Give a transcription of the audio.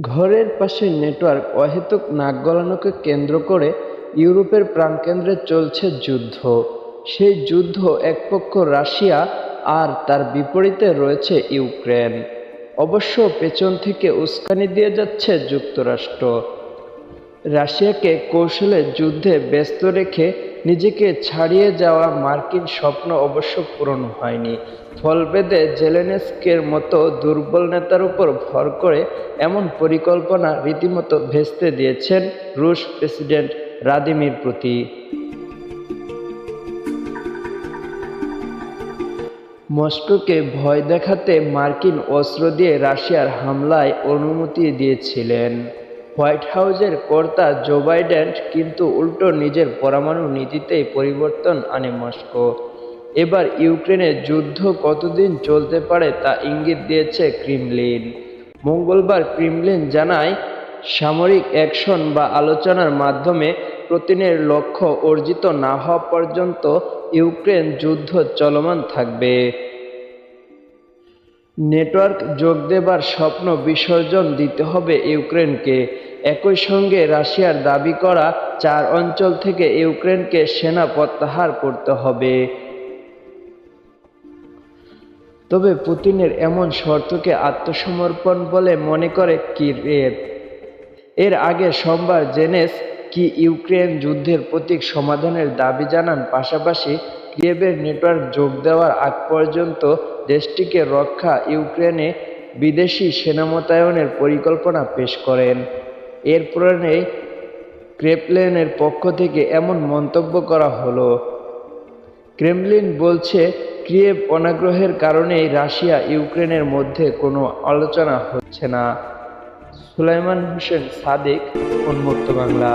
ঘরের পাশে নেটওয়ার্ক অহেতুক নাক গলানোকে কেন্দ্র করে ইউরোপের প্রাণকেন্দ্রে চলছে যুদ্ধ। সেই যুদ্ধ এক পক্ষ রাশিয়া আর তার বিপরীতে রয়েছে ইউক্রেন। অবশ্য পেছন থেকে উস্কানি দিয়ে যাচ্ছে যুক্তরাষ্ট্র। রাশিয়াকে কৌশলে যুদ্ধে ব্যস্ত রেখে নিজেকে ছাড়িয়ে যাওয়া মার্কিন স্বপ্ন অবশ্য পূরণ হয়নি। ফলবেদে জেলেনেস্কের মতো দুর্বল নেতার উপর ভর করে এমন পরিকল্পনা রীতিমতো ভেস্তে দিয়েছেন রুশ প্রেসিডেন্ট রাদিমির প্রতি মস্কোকে ভয় দেখাতে মার্কিন অস্ত্র দিয়ে রাশিয়ার হামলায় অনুমতি দিয়েছিলেন। হোয়াইট হাউসের কর্তা জো বাইডেন কিন্তু উল্টো নিজের পরমাণু নীতিতেই পরিবর্তন আনে মস্কো। এবার ইউক্রেনের যুদ্ধ কতদিন চলতে পারে তা ইঙ্গিত দিয়েছে ক্রিমলিন। মঙ্গলবার ক্রিমলিন জানায়, সামরিক অ্যাকশন বা আলোচনার মাধ্যমে প্রতিনের লক্ষ্য অর্জিত না হওয়া পর্যন্ত ইউক্রেন যুদ্ধ চলমান থাকবে। নেটওয়ার্ক যোগ দেবার স্বপ্ন বিসর্জন দিতে হবে ইউক্রেনকে। একই সঙ্গে রাশিয়ার দাবি করা চার অঞ্চল থেকে ইউক্রেনকে সেনা প্রত্যাহার করতে হবে। তবে পুতিনের এমন শর্তকে আত্মসমর্পণ বলে মনে করে কিয়েভ এর আগে সোমবার জেনেস কি ইউক্রেন যুদ্ধের প্রতীক সমাধানের দাবি জানান পাশাপাশি কিয়েভের নেটওয়ার্ক যোগ দেওয়ার আগ পর্যন্ত দেশটিকে রক্ষা ইউক্রেনে বিদেশি সেনা মোতায়েনের পরিকল্পনা পেশ করেন। এর পরে ক্রেপলেনের পক্ষ থেকে এমন মন্তব্য করা হলো। ক্রেমলিন বলছে, কিয়েভ অনাগ্রহের কারণেই রাশিয়া ইউক্রেনের মধ্যে কোনো আলোচনা হচ্ছে না। সুলাইমান হোসেন সাদিক উন্মুক্ত বাংলা।